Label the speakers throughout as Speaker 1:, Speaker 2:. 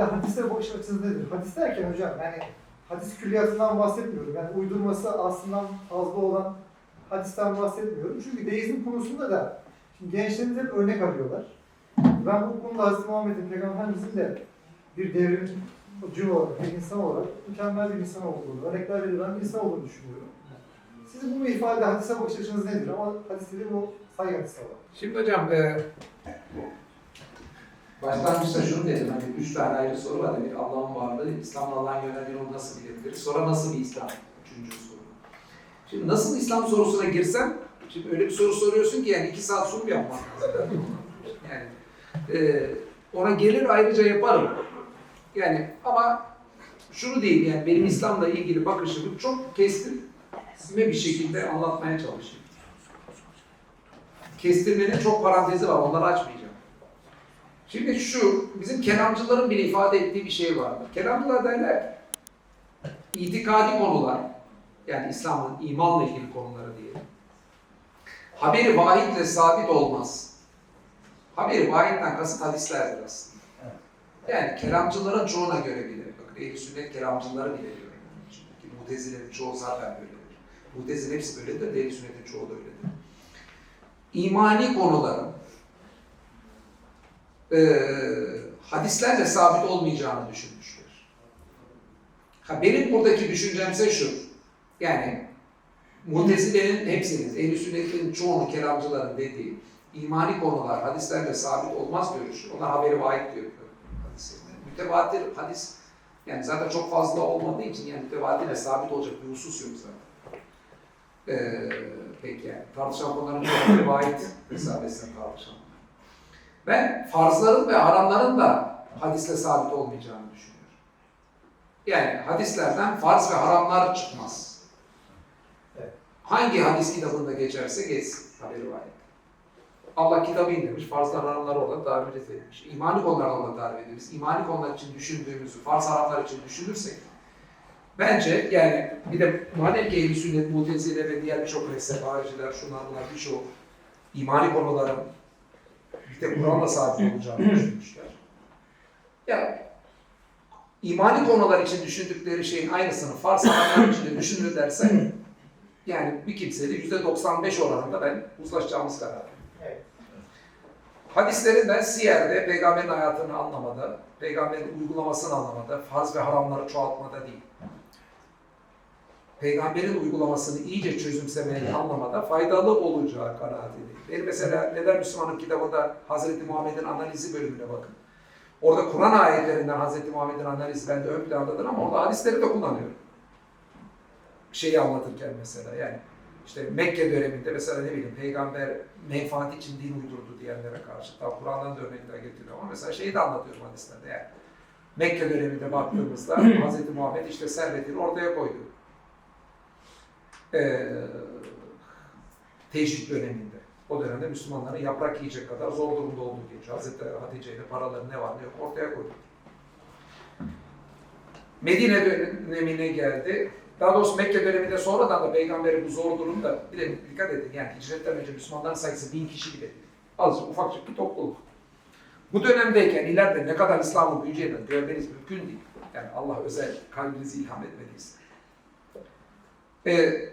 Speaker 1: ifade hadise bakış açınız nedir? Hadis derken hocam yani hadis külliyatından bahsetmiyorum. Yani uydurması aslından fazla olan hadisten bahsetmiyorum. Çünkü deizm konusunda da şimdi gençlerimiz hep örnek arıyorlar. Ben bu konuda Hazreti Muhammed'in Peygamberimizin de bir devrimci olarak, bir insan olarak mükemmel bir insan olduğunu, örnekler verilen bir insan olduğunu düşünüyorum. Sizin bu ifade hadise bakış açınız nedir? Ama hadis dediğim o saygı hadisi var.
Speaker 2: Şimdi hocam e, başlangıçta şunu dedim hani üç tane ayrı soru var dedik Allah'ın varlığı, İslam'la Allah'ın yöneldiğini onu nasıl bilebiliriz? Sonra nasıl bir İslam? Üçüncü soru. Şimdi nasıl İslam sorusuna girsem, şimdi öyle bir soru soruyorsun ki yani iki saat sunum yapmak lazım. Yani e, ona gelir ayrıca yaparım. Yani ama şunu diyeyim yani benim İslam'la ilgili bakışımı çok kestirme bir şekilde anlatmaya çalışayım. Kestirmenin çok parantezi var, onları açmayacağım. Şimdi şu, bizim kelamcıların bile ifade ettiği bir şey vardır. Kelamcılar derler ki, itikadi konular, yani İslam'ın imanla ilgili konuları diyelim. Haberi vahitle sabit olmaz. Haberi vahitten kasıt hadislerdir aslında. Yani kelamcıların çoğuna göre bile, bakın ehl sünnet kelamcıları bile diyorum. Çünkü mutezilerin çoğu zaten böyledir. Mutezile hepsi böyledir, ehl sünnetin çoğu da öyledir. İmani konuların eee hadislerle sabit olmayacağını düşünmüşler. Ha, benim buradaki düşüncemse şu, yani Mutezilerin hepsinin, ehl sünnetin çoğunu kelamcıların dediği imani konular hadislerle sabit olmaz görüşü. Onlar haberi vahid diyor hadislerinde. Mütevatir hadis yani zaten çok fazla olmadığı için yani mütevatirle sabit olacak bir husus yok zaten. Ee, peki yani tartışan konuların çoğu vahid mesabesinde tartışan. Ben farzların ve haramların da hadisle sabit olmayacağını düşünüyorum. Yani hadislerden farz ve haramlar çıkmaz.
Speaker 1: Evet.
Speaker 2: Hangi hadis kitabında geçerse geçsin haberi var. Allah kitabı indirmiş, farzlar haramlar orada tarif edilmiş. İmani konular orada tarif edilmiş. İmani konular için düşündüğümüzü, farz haramlar için düşünürsek, bence yani bir de madem ki ehl sünnet, mutezile ve diğer birçok mezhep, hariciler, şunlar bunlar birçok imani konuların bir de Kur'an'la sabit olacağını düşünmüşler. Ya imani konular için düşündükleri şeyin aynısını farz haramlar için de düşünürlerse yani bir kimseyle yüzde 95 oranında ben uzlaşacağımız karar.
Speaker 1: Evet.
Speaker 2: Hadislerin ben siyerde peygamberin hayatını anlamada, peygamberin uygulamasını anlamada, farz ve haramları çoğaltmada değil. Peygamberin uygulamasını iyice çözümsemeye anlamada faydalı olacağı kanaatindeyim. Benim mesela Neden Müslümanım kitabında Hazreti Muhammed'in analizi bölümüne bakın. Orada Kur'an ayetlerinden Hazreti Muhammed'in analizi bende ön plandadır ama orada hadisleri de kullanıyorum. Şeyi anlatırken mesela yani işte Mekke döneminde mesela ne bileyim peygamber menfaat için din uydurdu diyenlere karşı. Tabi Kur'an'dan da örnekler getiriyor ama mesela şeyi de anlatıyorum hadislerde yani. Mekke döneminde baktığımızda Hz. Muhammed işte servetini ortaya koydu. Ee, tecrit döneminde. O dönemde Müslümanların yaprak yiyecek kadar zor durumda olduğu geçiyor. Hz. Hatice ile paraları ne var ne yok ortaya koydu. Medine dönemine geldi. Daha doğrusu Mekke döneminde sonradan da peygamberin bu zor durumda bir de dikkat edin yani hicretten önce Müslümanların sayısı bin kişi değil. Azıcık ufakçık bir topluluk. Bu dönemdeyken ileride ne kadar İslam'ın büyüyeceğini görmeniz mümkün değil. Yani Allah özel kalbinizi ilham etmediyse. Ee,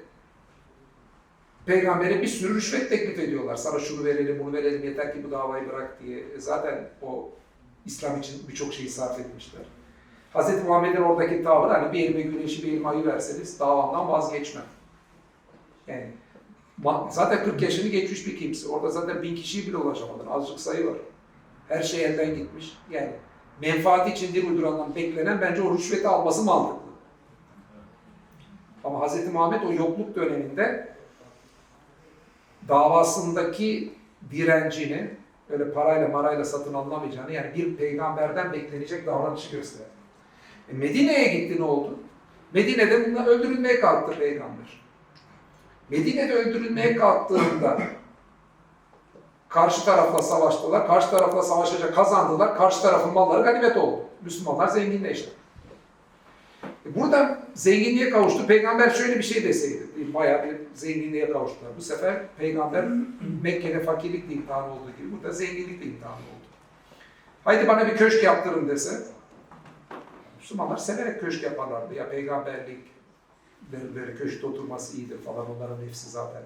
Speaker 2: Peygamber'e bir sürü rüşvet teklif ediyorlar. Sana şunu verelim, bunu verelim, yeter ki bu davayı bırak diye. E Zaten o İslam için birçok şeyi sarf etmişler. Hz. Muhammed'in oradaki tavrı hani bir elime güneşi bir elime ayı verseniz davamdan vazgeçmem. Yani zaten 40 yaşını geçmiş bir kimse. Orada zaten bin kişiyi bile ulaşamadın. Azıcık sayı var. Her şey elden gitmiş. Yani menfaati için dil uydurandan beklenen bence o rüşveti alması mantıklı. Ama Hz. Muhammed o yokluk döneminde davasındaki direncini öyle parayla marayla satın alınamayacağını yani bir peygamberden beklenecek davranışı gösterdi. E Medine'ye gitti ne oldu? Medine'de bununla öldürülmeye kalktı peygamber. Medine'de öldürülmeye kalktığında karşı tarafla savaştılar. Karşı tarafla savaşacak kazandılar. Karşı tarafın malları ganimet oldu. Müslümanlar zenginleşti. E Buradan zenginliğe kavuştu. Peygamber şöyle bir şey deseydi. Bayağı bir zenginliğe kavuştular. Bu sefer peygamber Mekke'de fakirlikle imtihan olduğu gibi burada zenginlikle imtihan oldu. Haydi bana bir köşk yaptırın dese Müslümanlar severek köşk yaparlardı. Ya peygamberlik böyle köşkte oturması iyidir falan. Onların nefsi zaten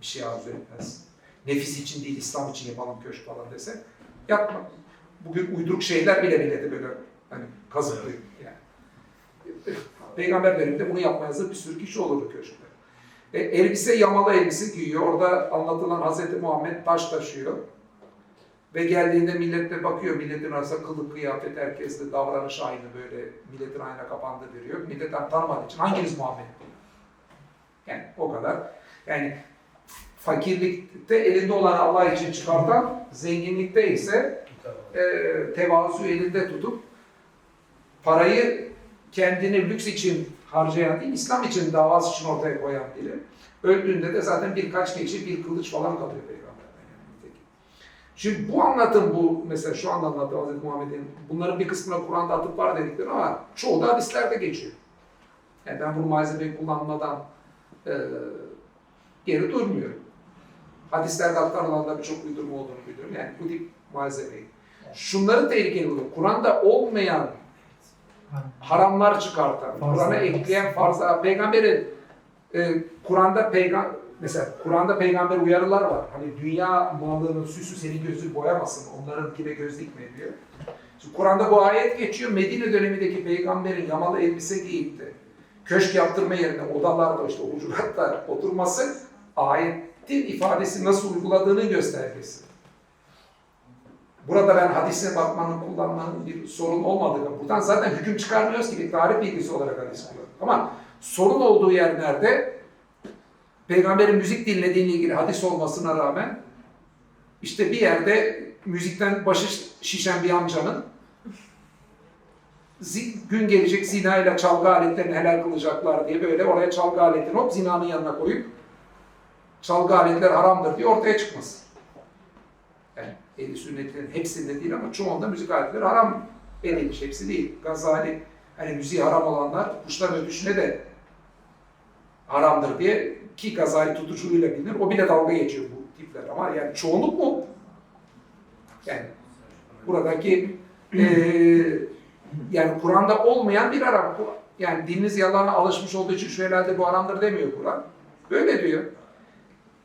Speaker 2: bir şey arzu etmez. Nefis için değil, İslam için yapalım köşk falan dese yapma. Bugün uyduruk şeyler bile milleti böyle hani kazıklıyor yani. Peygamber döneminde bunu yapmaya hazır bir sürü kişi olurdu köşkte. E, elbise yamalı elbise giyiyor. Orada anlatılan Hazreti Muhammed taş taşıyor. Ve geldiğinde millet de bakıyor, milletin arasında kılık kıyafet, herkesle davranış aynı böyle, milletin aynı kapandı veriyor. Milletten tanımadığı için hanginiz Muhammed. Yani o kadar. Yani fakirlikte elinde olan Allah için çıkartan, zenginlikte ise e, tevazu elinde tutup parayı kendini lüks için harcayan değil, İslam için, davası için ortaya koyan biri. Öldüğünde de zaten birkaç keçi, bir kılıç falan kalıyor peygamberden. Yani. Şimdi bu anlatım bu, mesela şu anda anlattığı Hazreti Muhammed'in, bunların bir kısmına Kur'an'da atıp var dedikleri ama çoğu da hadislerde geçiyor. Yani ben bu malzemeyi kullanmadan e, geri durmuyorum. Hadislerde aktarılanlarda birçok uydurma olduğunu biliyorum. Yani bu tip malzemeyi. Şunları tehlikeli buluyorum. Kur'an'da olmayan haramlar çıkartan. Kur'an'a ekleyen farzlar, peygamberin e, Kur'an'da peygamber mesela Kur'an'da peygamber uyarılar var. Hani dünya malının süsü senin gözünü boyamasın, onlarınkine göz dikme diyor. Şimdi Kur'an'da bu ayet geçiyor. Medine dönemindeki peygamberin yamalı elbise giyip de köşk yaptırma yerine odalarda işte hucuratta oturması ayetin ifadesi nasıl uyguladığının göstergesi. Burada ben hadise bakmanın, kullanmanın bir sorun olmadığını, buradan zaten hüküm çıkarmıyoruz ki bir tarih bilgisi olarak hadis kullanıyoruz. Ama sorun olduğu yerlerde peygamberin müzik dinlediğiyle ilgili hadis olmasına rağmen işte bir yerde müzikten başı şişen bir amcanın gün gelecek zina ile çalgı aletlerini helal kılacaklar diye böyle oraya çalgı aletini hop zinanın yanına koyup çalgı aletler haramdır diye ortaya çıkması. Ehli sünnetlerin hepsinde değil ama çoğunda müzik aletleri haram edilmiş. Hepsi değil. Gazali hani müziği haram olanlar kuşların ötüşüne de haramdır diye ki Gazali tutuculuğuyla bilinir. O bile dalga geçiyor bu tipler ama yani çoğunluk mu? Yani buradaki eee yani Kur'an'da olmayan bir haram. Yani dininiz yalana alışmış olduğu için şu herhalde bu haramdır demiyor Kur'an. Böyle diyor.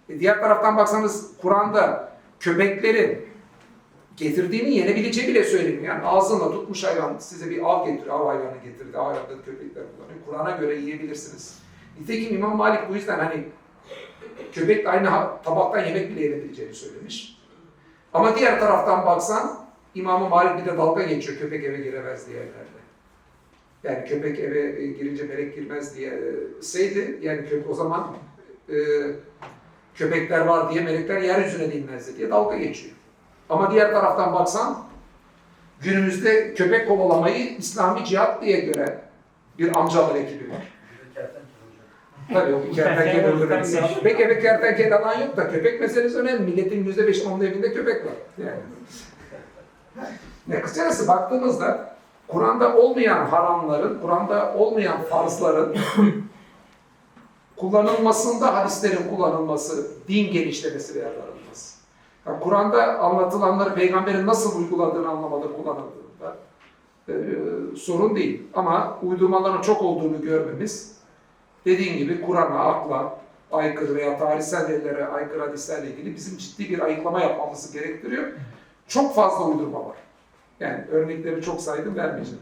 Speaker 2: E diğer taraftan baksanız Kur'an'da köpeklerin getirdiğini yenebileceği bile söyleniyor. Yani ağzınla tutmuş hayvan size bir av getiriyor, av hayvanı getirdi, av hayvanı köpekler kullanıyor. Kur'an'a göre yiyebilirsiniz. Nitekim İmam Malik bu yüzden hani köpekle aynı tabaktan yemek bile yenebileceğini söylemiş. Ama diğer taraftan baksan İmam Malik bir de dalga geçiyor köpek eve giremez diye evlerde. Yani köpek eve e, girince melek girmez diye e, seydi. Yani köpek o zaman e, köpekler var diye melekler yeryüzüne de inmezdi diye dalga geçiyor. Ama diğer taraftan baksan günümüzde köpek kovalamayı İslami cihat diye gören bir amcalar ekibi var. Tabii o bir kertenkele öldürmesi. Köpek eve kertenkele alan yok da köpek meselesi önemli. Milletin yüzde beşin onun evinde köpek var. Yani. Ne kısacası baktığımızda Kur'an'da olmayan haramların, Kur'an'da olmayan farzların kullanılmasında hadislerin kullanılması, din genişlemesi veya daralması. Yani Kur'an'da anlatılanları peygamberin nasıl uyguladığını anlamada kullanıldığında e, sorun değil. Ama uydurmaların çok olduğunu görmemiz dediğim gibi Kur'an'a, akla aykırı veya tarihsel verilere aykırı hadislerle ilgili bizim ciddi bir ayıklama yapmamızı gerektiriyor. Çok fazla uydurma var. Yani örnekleri çok saydım vermeyeceğim.